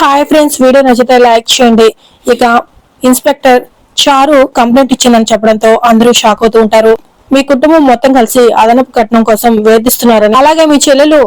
Hi friends video నచ్చితే like చేయండి. ఇక ఇన్స్పెక్టర్ చారు కంప్లైంట్ ఇచ్చిందని చెప్పడంతో అందరూ షాక్ అవుతూ ఉంటారు. మీ కుటుంబం మొత్తం కలిసి అదనపు కట్నం కోసం వేధిస్తున్నారని అలాగే మీ చెల్లెలు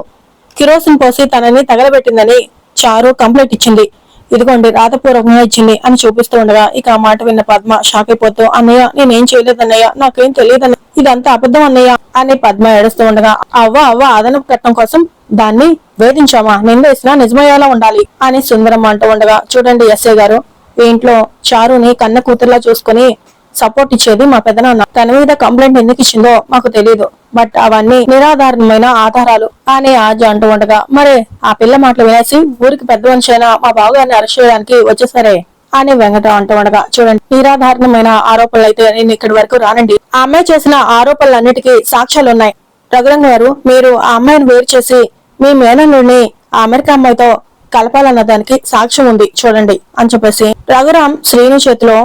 కిరోసిన్ పోసి తనని తగలబెట్టిందని చారు కంప్లైంట్ ఇచ్చింది. ఇదిగోండి రాతపూర్వకంగా ఇచ్చింది అని చూపిస్తూ ఉండగా ఇక ఆ మాట విన్న పద్మ షాక్ అయిపోతూ అన్నయ్య నేనేం చేయలేదు అన్నయ్య నాకేం తెలియదు ఇదంతా అబద్ధం అన్నయ్య అని పద్మ ఏడుస్తూ ఉండగా అవ్వ అవ్వ అదనపు కట్నం కోసం దాన్ని వేధించామా? నిందేసినా నిజమయ్యేలా ఉండాలి అని సుందరమ్మ అంటూ ఉండగా చూడండి ఎస్ఐ గారు ఇంట్లో చారుని కన్న కూతురులా చూసుకుని సపోర్ట్ ఇచ్చేది మా పెదనాన్న. తన మీద కంప్లైంట్ ఎందుకు ఇచ్చిందో మాకు తెలియదు బట్ అవన్నీ నిరాధారణమైన ఆధారాలు అని ఆజ అంటూ ఉండగా మరి ఆ పిల్ల మాటలు వినేసి ఊరికి పెద్ద మనిషి అయినా మా బావగారిని అరెస్ట్ చేయడానికి వచ్చేసరే. అని వెంకట అంటూ ఉండగా చూడండి నిరాధారణమైన ఆరోపణలు అయితే నేను ఇక్కడి వరకు రానండి. ఆ అమ్మాయి చేసిన ఆరోపణలన్నిటికీ సాక్ష్యాలు ఉన్నాయి రఘురంగ గారు మీరు ఆ అమ్మాయిని వేరు చేసి మీ మేనల్లుడిని ఆ అమెరికా అమ్మాయితో కలపాలన్న దానికి సాక్ష్యం ఉంది. చూడండి అని చెప్పేసి రఘురాం శ్రీను చేతిలో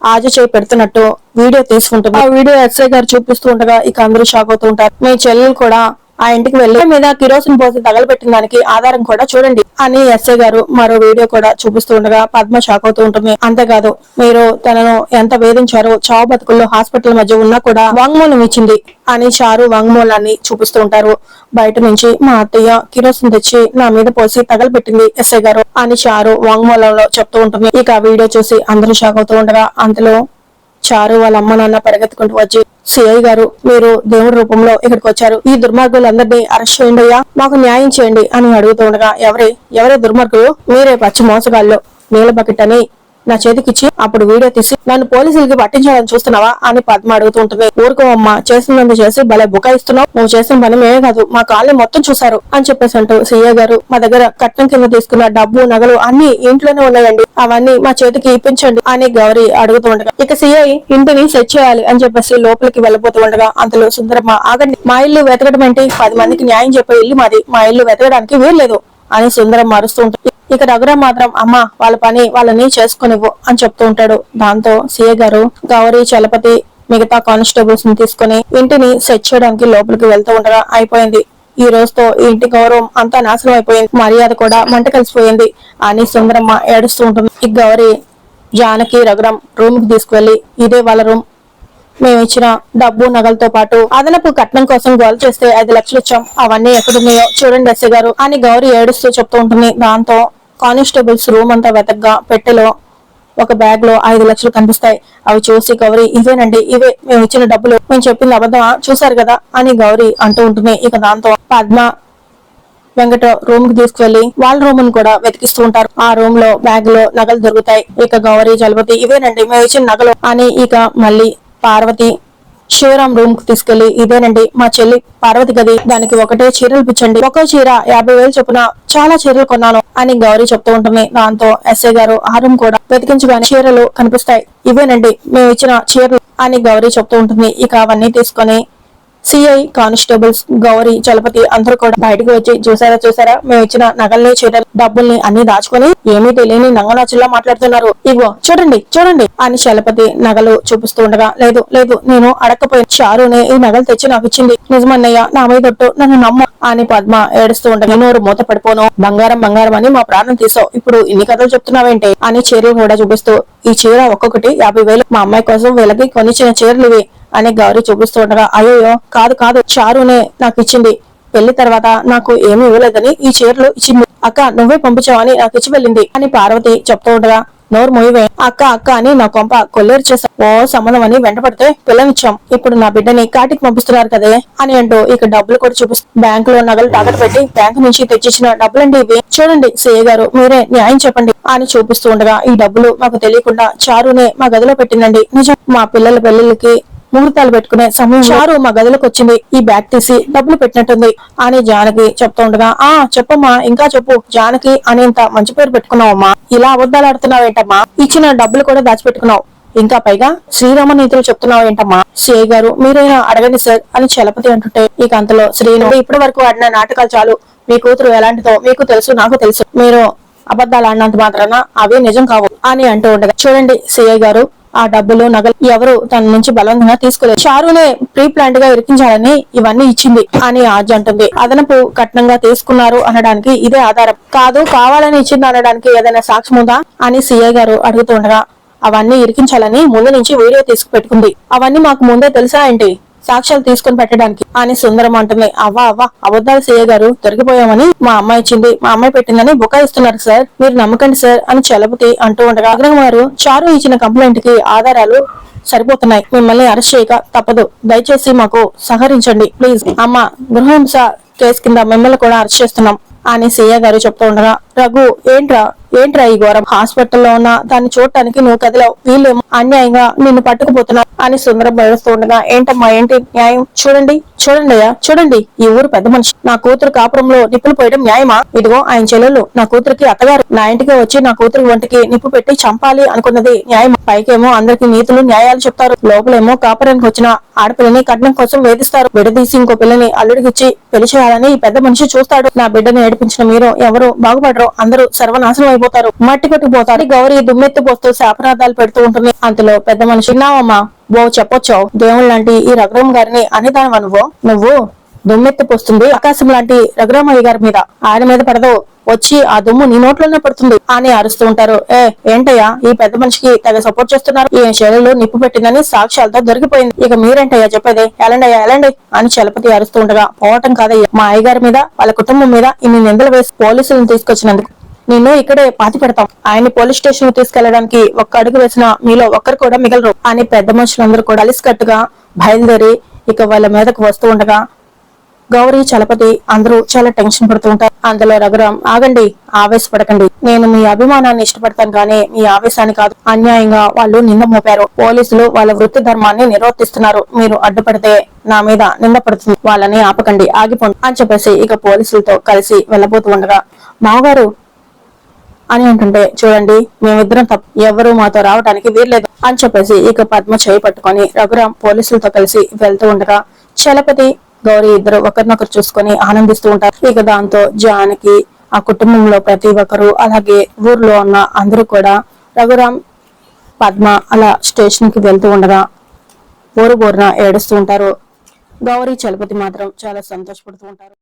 ఆజ చేయి పెడుతున్నట్టు వీడియో తీసుకుంటుంది. ఆ వీడియో ఎస్ఐ గారు చూపిస్తూ ఉండగా ఇక అందరూ షాక్ అవుతూ ఉంటారు. మీ చెల్లెలు కూడా ఆ ఇంటికి వెళ్ళి మీద కిరోసిన్ పోసి తగలబెట్టిన దానికి ఆధారం కూడా చూడండి అని ఎస్ఐ గారు మరో వీడియో కూడా చూపిస్తూ ఉండగా పద్మ షాక్ అవుతూ ఉంటుంది. అంతేకాదు మీరు తనను ఎంత వేధించారో చావు బతుకుల్లో హాస్పిటల్ మధ్య ఉన్నా కూడా వాంగ్మూలం ఇచ్చింది అని చారు వాంగ్మూలాన్ని చూపిస్తూ ఉంటారు. బయట నుంచి మా అత్తయ్య కిరోసిన్ తెచ్చి నా మీద పోసి తగలబెట్టింది ఎస్ఐ గారు అని చారు వాంగ్మూలంలో చెప్తూ ఉంటుంది. ఇక వీడియో చూసి అందరూ షాక్ అవుతూ ఉండగా అందులో చారు వాళ్ళ అమ్మ నాన్న పరిగెత్తుకుంటూ వచ్చి సిఐ గారు మీరు దేవుడి రూపంలో ఇక్కడికి వచ్చారు. ఈ దుర్మార్గులందరినీ అరెస్ట్ చేయండి అయ్యా. మాకు న్యాయం చేయండి అని అడుగుతూ ఉండగా ఎవరే ఎవరే దుర్మార్గులు? మీరే పచ్చి మోసగాళ్ళు. నీళ్ళ బకెట్ అని నా చేతికిచ్చి అప్పుడు వీడియో తీసి నన్ను పోలీసులకి పట్టించాలని చూస్తున్నావా అని పద్మ అడుగుతూ ఉంటుంది. ఊరుకో అమ్మ చేసినందు చేసి భలే బుకాయిస్తున్నావు. నువ్వు చేసిన పని మేమే కాదు మా కాళ్ళని మొత్తం చూసారు అని చెప్పేసి అంటూ సీఏ గారు మా దగ్గర కట్నం కింద తీసుకున్న డబ్బు నగలు అన్ని ఇంట్లోనే ఉన్నాయండి. అవన్నీ మా చేతికి ఇప్పించండి అని గౌరీ అడుగుతూ ఉండగా ఇక సీఐ ఇంటిని సెట్ చేయాలి అని చెప్పేసి లోపలికి వెళ్ళబోతూ ఉండగా అంతలో సుందరమ్మ ఆగండి. మా ఇల్లు వెతకడం ఏంటి? పది మందికి న్యాయం చెప్పే ఇల్లు మాది. మా ఇల్లు వెతకడానికి వీల్లేదు అని సుందరం మారుస్తూ ఉంటుంది ఇక రఘురామ్ మాత్రం అమ్మ వాళ్ళ పని వాళ్ళని చేసుకునివ్వు అని చెప్తూ ఉంటాడు. దాంతో సీఏ గారు గౌరీ చలపతి మిగతా కానిస్టేబుల్స్ని తీసుకుని ఇంటిని సెట్ చేయడానికి లోపలికి వెళ్తూ ఉండగా అయిపోయింది. ఈ రోజుతో ఈ ఇంటి గౌరవం అంతా నాశనం అయిపోయింది. మర్యాద కూడా మంట కలిసిపోయింది అని సుందరమ్మ ఏడుస్తూ ఉంటుంది. ఈ గౌరీ జానకి రఘురామ్ రూమ్కి తీసుకువెళ్ళి ఇదే వాళ్ళ రూమ్. మేము ఇచ్చిన డబ్బు నగలతో పాటు అదనపు కట్నం కోసం గోల్ చేస్తే ఐదు లక్షలు ఇచ్చాం. అవన్నీ ఎక్కడున్నాయో చూడండి ఎస్ఐ గారు అని గౌరీ ఏడుస్తూ చెప్తూ ఉంటుంది. దాంతో కానిస్టేబుల్స్ రూమ్ అంతా వెతగ్గా పెట్టెలో ఒక బ్యాగ్లో ఐదు లక్షలు కనిపిస్తాయి. అవి చూసి గౌరీ ఇవేనండి ఇవే. మేము ఇచ్చిన డబ్బులు. మేము చెప్పింది అబద్ధం చూసారు కదా? అని గౌరీ అంటూ ఉంటుంది. ఇక దాంతో పద్మ వెంకట రూమ్కి తీసుకువెళ్ళి వాళ్ళ రూమ్ను కూడా వెతికిస్తూ ఉంటారు. ఆ రూమ్లో బ్యాగ్లో నగలు దొరుకుతాయి. ఇక గౌరీ జలపతి ఇవేనండి. మేము ఇచ్చిన నగలు. అని ఇక మళ్ళీ పార్వతి శివరాం రూమ్కు తీసుకెళ్ళి ఇదేనండి మా చెల్లి పార్వతి గది. దానికి ఒకటే చీరలు పిచ్చండి. ఒక్కో చీర యాభై వేలు చొప్పున చాలా చీరలు కొన్నాను అని గౌరీ చెప్తూ ఉంటుంది. దాంతో ఎస్ఐ గారు ఆ రూమ్ కూడా వెతికించగానే చీరలు కనిపిస్తాయి. ఇవేనండి మేము ఇచ్చిన చీరలు అని గౌరీ చెప్తూ ఉంటుంది. ఇక అవన్నీ తీసుకొని సిఐ కానిస్టేబుల్స్ గౌరీ చలపతి అందరూ కూడా బయటకు వచ్చి చూసారా చూసారా? మేము ఇచ్చిన నగల్ని చీరలు డబ్బుల్ని అన్ని దాచుకొని ఏమీ తెలియని నంగనాచుల్లా మాట్లాడుతున్నారు. ఇగో చూడండి చూడండి అని చలపతి నగలు చూపిస్తూ ఉండగా లేదు లేదు నేను అడక్కపోయి చారునే ఈ నగలు తెచ్చి నాకు ఇచ్చింది. నిజమన్నయ్య నా మీదొట్టు నన్ను నమ్మ అని పద్మ ఏడుస్తూ ఉండగా నోరు మూత పడిపోను. బంగారం బంగారం అని మా ప్రాణం తీసావు ఇప్పుడు ఇన్ని కథలు చెప్తున్నావేంటి? అని చీర కూడా చూపిస్తూ ఈ చీర ఒక్కొక్కటి యాభై వేలు. మా అమ్మాయి కోసం వీళ్ళకి కొనిచ్చిన చీరలు ఇవి అని గౌరీ చూపిస్తూ ఉండగా అయ్యో కాదు కాదు చారునే నాకు ఇచ్చింది. పెళ్ళి తర్వాత నాకు ఏమీ ఇవ్వలేదని ఈ చీరలు ఇచ్చింది అక్క నువ్వే పంపించావని నాకు ఇచ్చి వెళ్ళింది. అని పార్వతి చెప్తూ ఉండగా నోరు మొయ్యవే అక్క అక్క అని నా కొంప కొల్లేరు చేశా ఓ సంబంధం అని వెంటపడితే పిల్లనిచ్చాం. ఇప్పుడు నా బిడ్డని కాటికి పంపిస్తున్నారు కదే అని అంటూ ఇక డబ్బులు కూడా చూపిస్తూ బ్యాంక్లో నగలు తాకట్టు పెట్టి బ్యాంక్ నుంచి తెచ్చిచ్చిన డబ్బులండి ఇవి. చూడండి సీఏ గారు మీరే న్యాయం చెప్పండి అని చూపిస్తూ ఉండగా ఈ డబ్బులు మాకు తెలియకుండా చారునే మా గదిలో పెట్టిందండి. నిజం మా పిల్లల పెళ్ళిళ్ళకి ముహూర్తాలు పెట్టుకునే సమయం చారు మా గదిలోకి వచ్చింది. ఈ బ్యాగ్ తీసి డబ్బులు పెట్టినట్టుంది అని జానకి చెప్తూ ఉండగా ఆ చెప్పమ్మా ఇంకా చెప్పు. జానకి అనేంత మంచి పేరు పెట్టుకున్నావమ్మా. ఇలా అబద్ధాలాడుతున్నావేంటమ్మా? ఇచ్చిన డబ్బులు కూడా దాచిపెట్టుకున్నావు. ఇంకా పైగా శ్రీరామ నీతులు చెప్తున్నావు ఏంటమ్మా సిఐ గారు మీరైనా అడగండి సార్ అని చలపతి అంటుంటే ఇక అంతలో శ్రీను ఇప్పటి వరకు ఆడిన నాటకాలు చాలు. మీ కూతురు ఎలాంటిదో మీకు తెలుసు నాకు తెలుసు. మీరు అబద్ధాలు ఆడినంత మాత్రాన అవి నిజం కావు అని అంటూ ఉండగా చూడండి సిఐ గారు ఆ డబ్బులు నగలు ఎవరు తన నుంచి బలవంతంగా తీసుకోలేదు. చారునే ప్రీ ప్లాంట్గా ఇరికించాలని ఇవన్నీ ఇచ్చింది అని ఆజ్ అంటుంది. అదనపు కట్నంగా తీసుకున్నారు అనడానికి ఇదే ఆధారం. కాదు కావాలని ఇచ్చింది అనడానికి ఏదైనా సాక్ష్యం ఉందా అని సిఐ గారు అడుగుతుండగా అవన్నీ ఇరికించాలని ముందు నుంచి వీడియో తీసుకు పెట్టుకుంది అవన్నీ మాకు ముందే తెలుసా ఏంటి? సాక్ష్యాలు తీసుకొని పెట్టడానికి. అని సుందరం అంటుంది. అవ్వా అవ్వా అబద్ధాలు సీఏ గారు దొరికిపోయామని మా అమ్మాయి ఇచ్చింది. మా అమ్మాయి పెట్టిందని బుకాయిస్తున్నారు సార్. మీరు నమ్మకండి సార్ అని చలపతి అంటూ ఉండగా అగ్రహం గారు చారు ఇచ్చిన కంప్లైంట్కి ఆధారాలు సరిపోతున్నాయి. మిమ్మల్ని అరెస్ట్ చేయక తప్పదు. దయచేసి మాకు సహకరించండి. ప్లీజ్. అమ్మ గృహహింస కేసు కింద మిమ్మల్ని కూడా అరెస్ట్ చేస్తున్నాం. అని సీఏ గారు చెప్తూ ఉండగా రఘు ఏంట్రా? ఏంట్రా ఈ ఘోరం? హాస్పిటల్లో ఉన్న దాన్ని చూడటానికి నువ్వు కదిలావు. వీళ్ళు అన్యాయంగా నిన్ను పట్టుకుపోతున్నావు అని సుందరం భయస్తుండగా ఉండగా ఏంటమ్మా ఏంటి న్యాయం? చూడండి చూడండి అయ్యా చూడండి. ఈ ఊరు పెద్ద మనిషి. నా కూతురు కాపురంలో నిప్పులు పోయడం న్యాయమా? ఇదిగో ఆయన చెల్లెలు నా కూతురికి అత్తగారు. నా ఇంటికి వచ్చి నా కూతురు వంటికి నిప్పు పెట్టి చంపాలి అనుకున్నది న్యాయం పైకేమో అందరికి నీతులు న్యాయాలు చెప్తారు. లోపలేమో కాపురానికి వచ్చిన ఆడపిల్లని కట్నం కోసం వేధిస్తారు. విడదీసి ఇంకో పిల్లని అల్లుడికిచ్చి పెళ్ళి చేయాలని ఈ పెద్ద మనిషి చూస్తాడు. నా బిడ్డను ఏడిపించిన మీరు ఎవరు? బాగుపడరు. అందరూ సర్వనాశనం అయిపోతారు. మట్టి కొట్టుకుపోతారు గౌరీ దుమ్మెత్తి పోస్తూ శాపనార్థాలు పెడుతూ ఉంటుంది. అంతలో పెద్ద మనిషి నావమ్మా బో చెప్పొచ్చావు దేవుళ్ళంటి ఈ రఘురామ్ గారిని అనేదానివా నువ్వు? నువ్వు దుమ్మెత్తిపోస్తుంది. ఆకాశం లాంటి రఘురామయ్య గారి మీద ఆయన మీద పడదు వచ్చి ఆ దుమ్ము నీ నోట్లోనే పడుతుంది అని అరుస్తూ ఉంటారు. ఏ ఏంటయ్యా? ఈ పెద్ద మనిషికి తెగ సపోర్ట్ చేస్తున్నారు. ఈ శైలిలో నిప్పు పెట్టిందని సాక్ష్యాలతో దొరికిపోయింది. ఇక మీరేంటయ్యా చెప్పేది? ఎలాండయ్యా ఎలాండి అని చలపతి అరుస్తూ ఉండగా పోవటం కాదయ్యా. మా అయ్యగారి మీద వాళ్ళ కుటుంబం మీద ఇన్ని నిందలు వేసి పోలీసులను తీసుకొచ్చినందుకు నిన్ను ఇక్కడే పాతి పెడతాం. ఆయన పోలీస్ స్టేషన్ తీసుకెళ్ళడానికి ఒక్క అడుగు వేసిన మీలో ఒక్కరు కూడా మిగలరు అని పెద్ద మనుషులందరూ కూడా అలిసికట్టుగా బయలుదేరి ఇక వాళ్ళ మీదకు వస్తూ ఉండగా గౌరీ చలపతి అందరూ చాలా టెన్షన్ పడుతూ ఉంటారు. అందులో రఘురాం ఆగండి ఆవేశపడకండి. నేను మీ అభిమానాన్ని ఇష్టపడతాను కానీ మీ ఆవేశాన్ని కాదు. అన్యాయంగా వాళ్ళు నింద మోపారు. పోలీసులు వాళ్ళ వృత్తి ధర్మాన్ని నిర్వర్తిస్తున్నారు మీరు అడ్డుపడితే నా మీద నింద పడుతుంది. వాళ్ళని ఆపకండి ఆగిపోండి అని చెప్పేసి ఇక పోలీసులతో కలిసి వెళ్ళబోతూ ఉండగా మామగారు అని అంటుంటే చూడండి మేమిద్దరం తప్ప ఎవరు మాతో రావడానికి వీర్లేదు అని చెప్పేసి ఇక పద్మ చేయి పట్టుకొని రఘురాం పోలీసులతో కలిసి వెళ్తూ ఉండగా చలపతి గౌరీ ఇద్దరు ఒకరినొకరు చూసుకొని ఆనందిస్తూ ఉంటారు. ఇక దాంతో జానకి ఆ కుటుంబంలో ప్రతి ఒక్కరు అలాగే ఊర్లో ఉన్న అందరూ కూడా రఘురాం పద్మ అలా స్టేషన్కి వెళ్తూ ఉండగా ఊరు బోరున ఏడుస్తూ ఉంటారు. గౌరీ చలపతి మాత్రం చాలా సంతోషపడుతూ ఉంటారు.